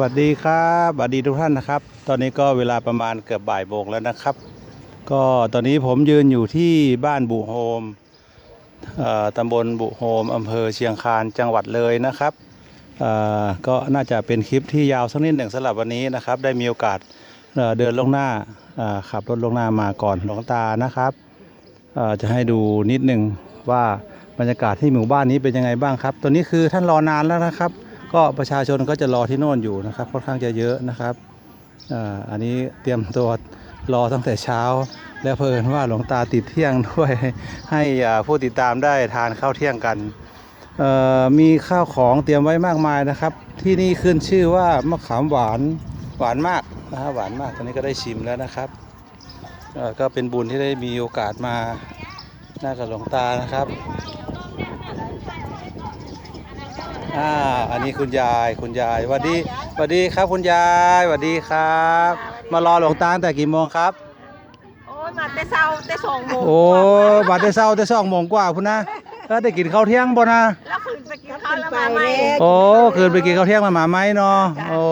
วัสดีครับสวัสดีทุกท่านนะครับ ตอนนี้ก็เวลาประมาณเกือบบ่ายโมงแล้วนะครับ ก็ตอนนี้ผมยืนอยู่ที่บ้านบุโฮมตำบลบุโฮมอำเภอเชียงคานจังหวัดเลยนะครับก็น่าจะเป็นคลิปที่ยาวสักนิดหนึ่งสำหรับวันนี้นะครับ ได้มีโอกาสเเดินลงหน้าขับรถลงหน้ามาก่อนหลวงตานะครับจะให้ดูนิดหนึ่งว่าบรรยากาศที่หมู่บ้านนี้เป็นยังไงบ้างครับตอนนี้คือท่านรอนานแล้วนะครับ ก็ประชาชนก็จะรอที่โน่นอยู่นะครับค่อนข้างจะเยอะนะครับอันนี้เตรียมตัวรอตั้งแต่เช้า แล้วเพลินว่าหลวงตาติดเที่ยงด้วยให้ผู้ติดตามได้ทานข้าวเที่ยงกันมีข้าวของเตรียมไว้มากมายนะครับ ที่นี่ขึ้นชื่อว่ามะขามหวานหวานมากนะฮะหวานมากตอนนี้ก็ได้ชิมแล้วนะครับก็เป็นบุญที่ได้มีโอกาสมาหน้ากับหลวงตานะครับ อ่าอันนี้คุณยายคุณยายสวัสดีสวัสดีครับคุณยายสวัสดีครับ มารอหลวงตาตั้งแต่กี่โมงครับ โอ้ยมาแต่เช้าแต่สองโมงโอ้บาดได้เศร้าได้สองโมงกว่าพุ่นนะแล้วได้กินข้าวเที่ยงบ่นะแล้วคืนไปกินข้าวแล้วมาไหมโอ้คืนไปกินข้าวเที่ยงมาหมาไหมเนาะโอ้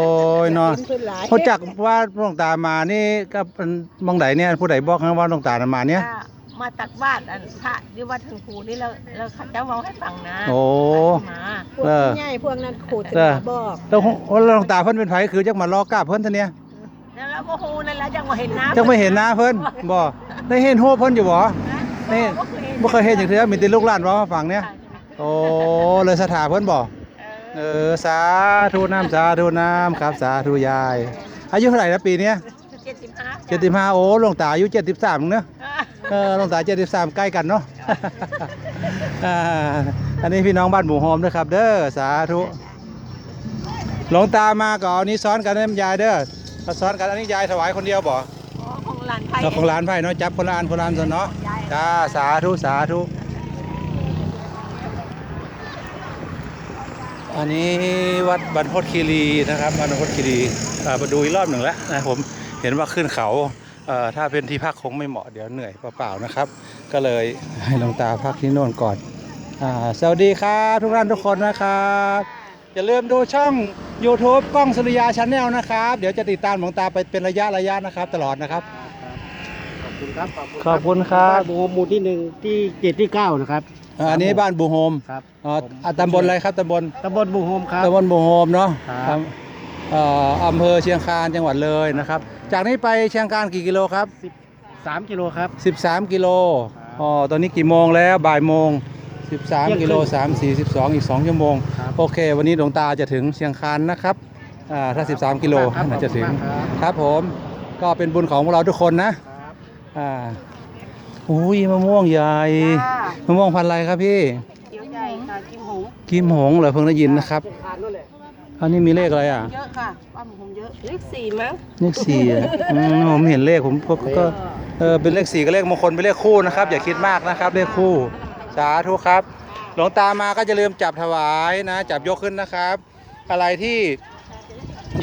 ยเนาะกินขึ้นหลายเขาจักว่าหลวงตามานี่ก็เป็นบางไหนเนี่ยผู้ใดบอกนะว่าหลวงตามาเนี่ยอ่า มาตักบาตรอันพระที่วัดถึงครูนี่เราเราข้าเจ้าเมาให้ฟังนะโอ้มาพวกเออใหญ่พวกนั้นขูดถึงเออ บอกแล้วหลวงตาเพิ่นเป็นไผคือจักมารอกราบเพิ่นเท่านี้แล้วเราก็ฮูนั่นแหละจังว่าเห็นน้ำจักไม่เห็นหน้าเพิ่นบ่ได้เห็นหัวเพิ่นอยู่บ่ นี่ บ่เคยเห็นอย่างเทื่อมีแต่ลูกหลานเว้ามาฟังเนี่ยโอ้เลยสถาเพิ่นบอกเออสาธุน้ำสาธุน้ำครับ สาธุยาย อายุเท่าไหร่แล้วปีเนี้ยเจ็ดสิบห้าเจ็ดสิบห้าโอ้หลวงตาอายุเจ็ดสิบสามเนอะ เออหลวงตาเจ็ดสิบสามใกล้กันเนาะอ่าอันนี้พี่น้องบ้านหมูหอมนะครับ เด้อสาธุหลวงตามาก่อนนี้ซ้อนกันนะยายเด้อถ้าซ้อนกันอันนี้ยายถวายคนเดียวบ่อ๋อของหลานไทยเราของร้านไผ่เนาะจับคนละอันคนละอันซะเนาะจ้าสาธุสาธุอันนี้วัดบรรพตคีรีนะครับบรรพตคีรีอ่ามาดูอีกรอบหนึ่งแล้วนะผมเห็นว่าขึ้นเขาเอ่อ ถ้าเป็นที่พักคงไม่เหมาะเดี๋ยวเหนื่อยเปล่าๆนะครับ ก็เลยให้หลวงตาพักที่โน่นก่อนอ่าสวัสดีครับทุกท่านทุกคนนะครับอย่าลืมดูช่อง YouTube กล้องสุริยาชาแนลนะครับ เดี๋ยวจะติดตามหลวงตาไปเป็นระยะระยะนะครับ ตลอดนะครับ ขอบคุณครับขอบคุณขอบคุณครับานบูหมู่ที่หนึ่งที่เจ็ดที่เก้านะครับ อ่าอันนี้บ้านบูโฮมครับอ๋ออ่าตำบลอะไรครับตำบลตำบลบูโฮมครับ ตำบลบูโฮมเนาะครับอำเอ่ออำเภอเชียงคานจังหวัดเลยนะครับ จากนี้ไปเชียงคานกี่กิโลครับสามกิโลครับ 13 กิโลครับอ๋อ ตอนนี้กี่โมงแล้วบ่ายโมงเที่ยง13ครึ่งกิโล 3 4 12 อีก 2 ชั่วโมงครับโอเค วันนี้หลวงตาจะถึงเชียงคานนะครับ อ่า ถ้า 13 กิโลครับน่าจะถึงขอบคุณมากครับครับผม ก็เป็นบุญของพวกเราทุกคนนะ อ่าอุ้ยมะม่วงใหญ่จ้ามะม่วงพันธุ์อะไรครับพี่เดี๋ยวใหญ่ค่ะกิมหงกิมหงเหรอเพิ่งได้ยินนะครับ ทานนู่นแหละอันนี้มีเลขอะไรอะ เยอะค่ะป้าหมูผมเยอะเลขสี่มั้งเลขสี่อะอืมผมเห็นเลขผมก็ก็เออเป็นเลขสี่กับเลขมงคลเป็นเลขคู่นะครับ อย่าคิดมากนะครับ เลขคู่ สาธุครับ หลวงตามาก็จะลืมจับถวายนะ จับยกขึ้นนะครับ อะไรที่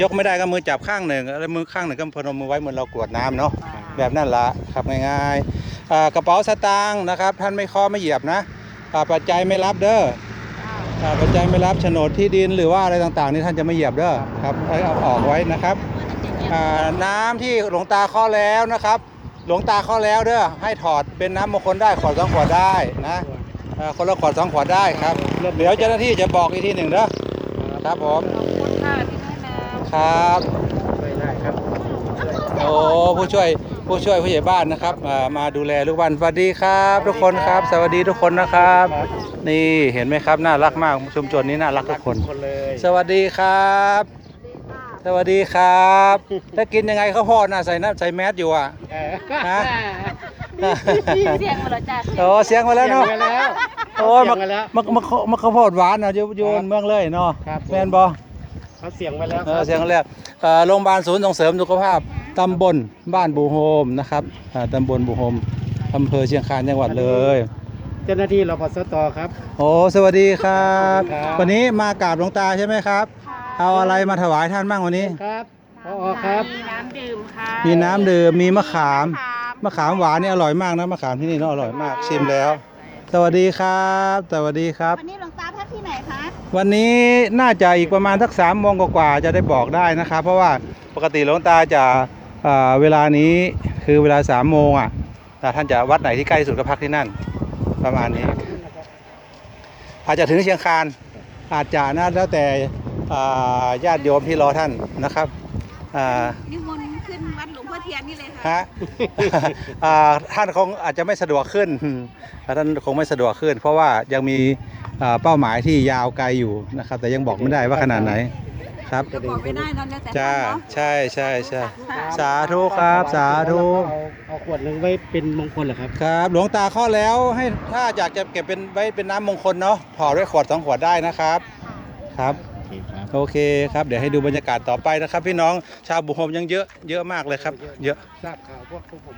ยกไม่ได้ก็มือจับข้างหนึ่งแล้วมือข้างหนึ่งก็พนมมือไว้เหมือนเรากรวดน้ำเนาะแบบนั้นละครับง่ายๆอ่ากระเป๋าสตางค์นะครับ ท่านไม่เคอไม่เหยียบนะอ่าปัจจัยไม่รับเด้อ อ่าปัจจัยไม่รับโฉนดที่ดินหรือว่าอะไรต่างๆ นี่ท่านจะไม่เหยียบเด้อครับให้เอาออกไว้นะครับอ่าน้ำที่หลวงตาข้อแล้วนะครับ หลวงตาข้อแล้วเด้อให้ถอดเป็นน้ำมงคลได้ขวดสองขวดได้นะอ่าคนละขวดสองขวดได้ครับเดี๋ยวเจ้าหน้าที่จะบอกอีกทีหนึ่งเด้อครับผมขอบคุณค่ะที่ให้มาครับช่วยได้ครับโอ้ผู้ช่วย ผู้ช่วยผู้ใหญ่บ้านนะครับอ่ามาดูแลลูกบ้านสวัสดีครับ ทุกคนครับ สวัสดีทุกคนนะครับ นี่เห็นไหมครับน่ารักมากชุมชนนี้น่ารักทุกคน คนเลยสวัสดีครับ สวัสดีครับถ้ากินยังไงข้าวโพดน่ะใส่น้ำใส่แมสอยู่อะเออฮะเสียงมาแล้วจ้าโอ้เสียงมาแล้วเนาะเสียงมาแล้วโอ้ยเสีมัยงมาแล้ว มันมันมันข้าวโพดหวานเนาะอยู่อยู่ครับเมืองเลยเนาะครับผม แม่นบ่เขาเสียงมาแล้วเออเสียงแรกเอ่อโรงพยาบาลศูนย์ส่งเสริมสุขภาพ ตำบลบ้านบูโฮมนะครับอ่าตำบลบูโฮมอำเภอเชียงคานจังหวัดเลยเจ้าหน้าที่รปสตครับ โอ้สวัสดีครับครับ วันนี้มากราบหลวงตาใช่ไหมครับ เอาอะไรมาถวายท่านบ้างวันนี้ ครับพอครับ มีน้ำดื่มค่ะมีน้ำดื่มมีมะขามมะขาม มะขามหวานนี่อร่อยมากนะมะขามที่นี่เนาะอร่อยมากชิมแล้ว สวัสดีครับ สวัสดีครับ วันนี้หลวงตาพักที่ไหนคะ วันนี้น่าจะอีกประมาณสักสามโมงกว่าๆจะได้บอกได้นะครับ เพราะว่าปกติหลวงตาจะ เอ่อเวลานี้คือเวลาสามโมงอะแต่ท่านจะวัดไหนที่ใกล้ที่สุดก็พักที่นั่น ประมาณนี้ อาจจะถึงเชียงคานอาจจะนะแล้วแต่อ่าญาติโยมที่รอท่านนะครับอ่านิมนต์ขึ้นวัดหลวงพ่อเทียนนี่เลยค่ะฮะอ่าท่านคงอาจจะไม่สะดวกขึ้นท่านคงไม่สะดวกขึ้น เพราะว่ายังมีอ่าเป้าหมายที่ยาวไกลอยู่นะครับ แต่ยังบอกไม่ได้ว่าขนาดไหน ครับก็บอกไม่ได้นั่นแล้วแต่จ้าท่านเนาะ ใช่ใช่ใช่สาธุครับ สาธุ เอาเอาขวดหนึ่งไว้เป็นมงคลเหรอครับ ครับ หลวงตาข้อแล้วให้ถ้าอยากจะเก็บเป็นไว้เป็นน้ำมงคลเนาะห่อด้วยขวดสองขวดได้นะครับ ครับ โอเคครับ โอเคครับ เดี๋ยวให้ดูบรรยากาศต่อไปนะครับ พี่น้องชาวบุโฮมยังเยอะเยอะมากเลยครับ เยอะทราบข่าวพวกพวกผม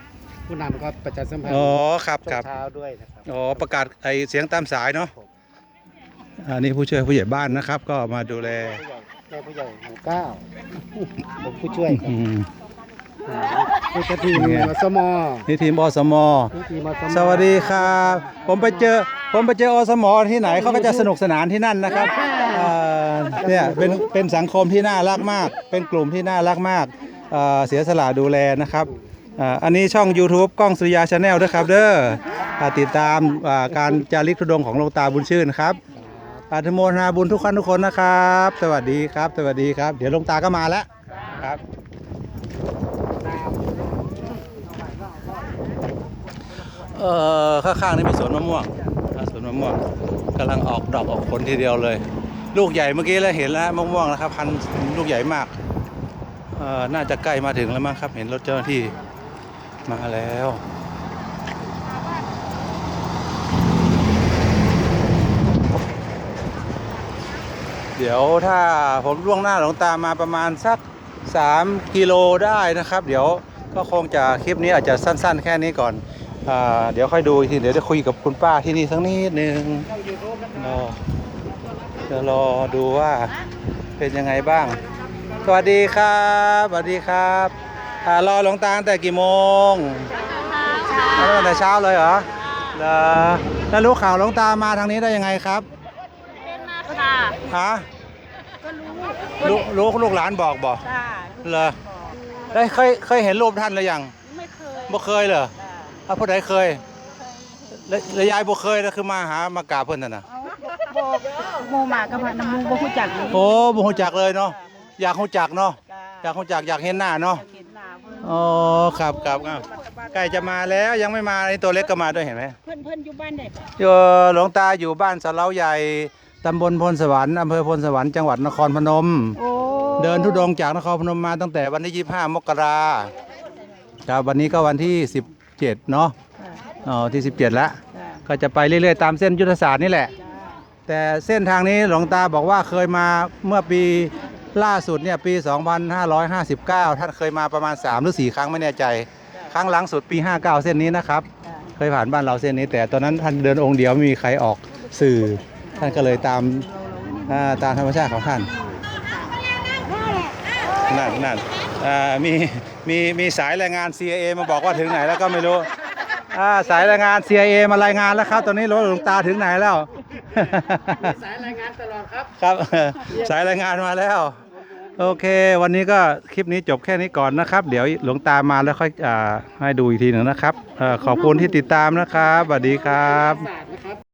ผู้นำก็ประชาสัมพันธ์อ๋อครับช่วครังบเช้าด้วยนะครับ อ๋อประกาศไอเสียงตามสายเนาะอันนี้ผู้ช่วยผู้ใหญ่บ้านนะครับ ก็มาดูแล ผู้ใหญ่ แม่ผู้ใหญ่หมู่เก้าผมผู้ช่วยครับอืมผู้ช่วยทีมเนี่ยอสมนี่ทีมอสมนี่ทีมอสมสวัสดีครับ ผมไปเจอ ผมไปเจออสมที่ไหนเขาก็จะสนุกสนานที่นั่นนะครับเอ่อเนี่ยเป็นเป็นสังคมที่น่ารักมาก เป็นกลุ่มที่น่ารักมากเอ่อเสียสละดูแลนะครับอ่าอันนี้ช่อง YouTube กล้องสุริยาชาแนลด้วยครับ เด้ออ่าติดตามอ่าการจาริกธุดงค์ของหลวงตาบุญชื่นครับ อาธโมทนาบุญทุกท่านทุกคนนะครับ สวัสดีครับ สวัสดีครับ เดี๋ยวลงตาก็มาแล้วครับเอ่อข้างๆนี่เป็นสวนมะม่วงสวนมะม่วงกำลังออกดอกออกผลทีเดียวเลย ลูกใหญ่เมื่อกี้เราเห็นแล้วมะม่วงนะครับ พันลูกใหญ่มากเอ่อน่าจะใกล้มาถึงแล้วมั้งครับ เห็นรถเจ้าหน้าที่มาแล้ว เดี๋ยวถ้าผมล่วงหน้าหลวงตามาประมาณสัก 3 กิโลได้นะครับ เดี๋ยวก็คงจะคลิปนี้อาจจะสั้น ๆ แค่นี้ก่อนอาเดี๋ยวค่อยดูอีกทีเดี๋ยวจะคุยกับคุณป้าที่นี่สักนิดนึงรอเดี๋ยวรอดูว่าเป็นยังไงบ้าง สวัสดีครับสวัสดีครับอ่ารอหลวงตาตั้งแต่กี่โมงรอตั้งแต่เช้าเลยเหรอเหรอแล้วรู้ข่าวหลวงตามาทางนี้ได้ยังไงครับเป็นมา ค่ะ ฮะก็รู้ลูกลูกลูกหลานบอกบอก จ้าเหรอ ได้เคยเคยเห็นรูปท่านหรือยังไม่เคยบ่เคยเหรอจ้าถ้าผู้ใดเคยแล้วแล้วยายบ่เคยแล้วคือมาหามากราบเพิ่นน่ะนะเอาบอกโมมากับพระน้ำมูบ่รู้จักเลยโอ้บ่ฮู้จักเลยเนาะอยากฮู้จักเนาะอจ้ายากฮู้จักอยากเห็นหน้าเนาะอยากเห็นหน้าเพิ่นอ๋อครับครับอ้าวใกล้จะมาแล้วยังไม่มาไอ้ตัวเล็กก็มาด้วยเห็นไหม เพิ่นเพิ่นอยู่บ้านไหนอยู่หลวงตาอยู่บ้านสะเลาใหญ่ ตำบลพลสวรรค์อำเภอพลสวรรค์จังหวัดนครพนม โอ้เดินทุดงค์จากนครพนมมาตั้งแต่วันที่ 25 มกราครับวันนี้ก็วันที่ 17 เนาะจ้าอ๋อที่ 17แล้วจ้าก็จะไปเรื่อยๆ ตามเส้นยุทธศาสตร์นี่แหละจ้าแต่เส้นทางนี้หลวงตาบอกว่าเคยมาเมื่อปีล่าสุดเนี่ยปี 2559 ท่านเคยมาประมาณ 3 หรือ 4 ครั้งไม่แน่ใจ ครั้งหลังสุดปี 59 เส้นนี้นะครับจ้าเคยผ่านบ้านเราเส้นนี้ แต่ตอนนั้นท่านเดินองค์เดียวไม่มีใครออกสื่อ ท่านก็เลยตามอ่าตามธรรมชาติของท่านนั่นนั่นอ่ามีมีมีสายรายงาน CIA มาบอกว่าถึงไหนแล้วก็ไม่รู้อ่าสายรายงาน CIA มารายงานแล้วครับ ตอนนี้รถหลวงตาถึงไหนแล้ว สายรายงานตลอดครับ ครับ สายรายงานมาแล้ว โอเค วันนี้ก็คลิปนี้จบแค่นี้ก่อนนะครับ เดี๋ยวหลวงตามาแล้วค่อยอ่าให้ดูอีกทีหนึ่งนะครับเอ่อขอบคุณที่ติดตามนะครับสวัสดีครับศาสตร์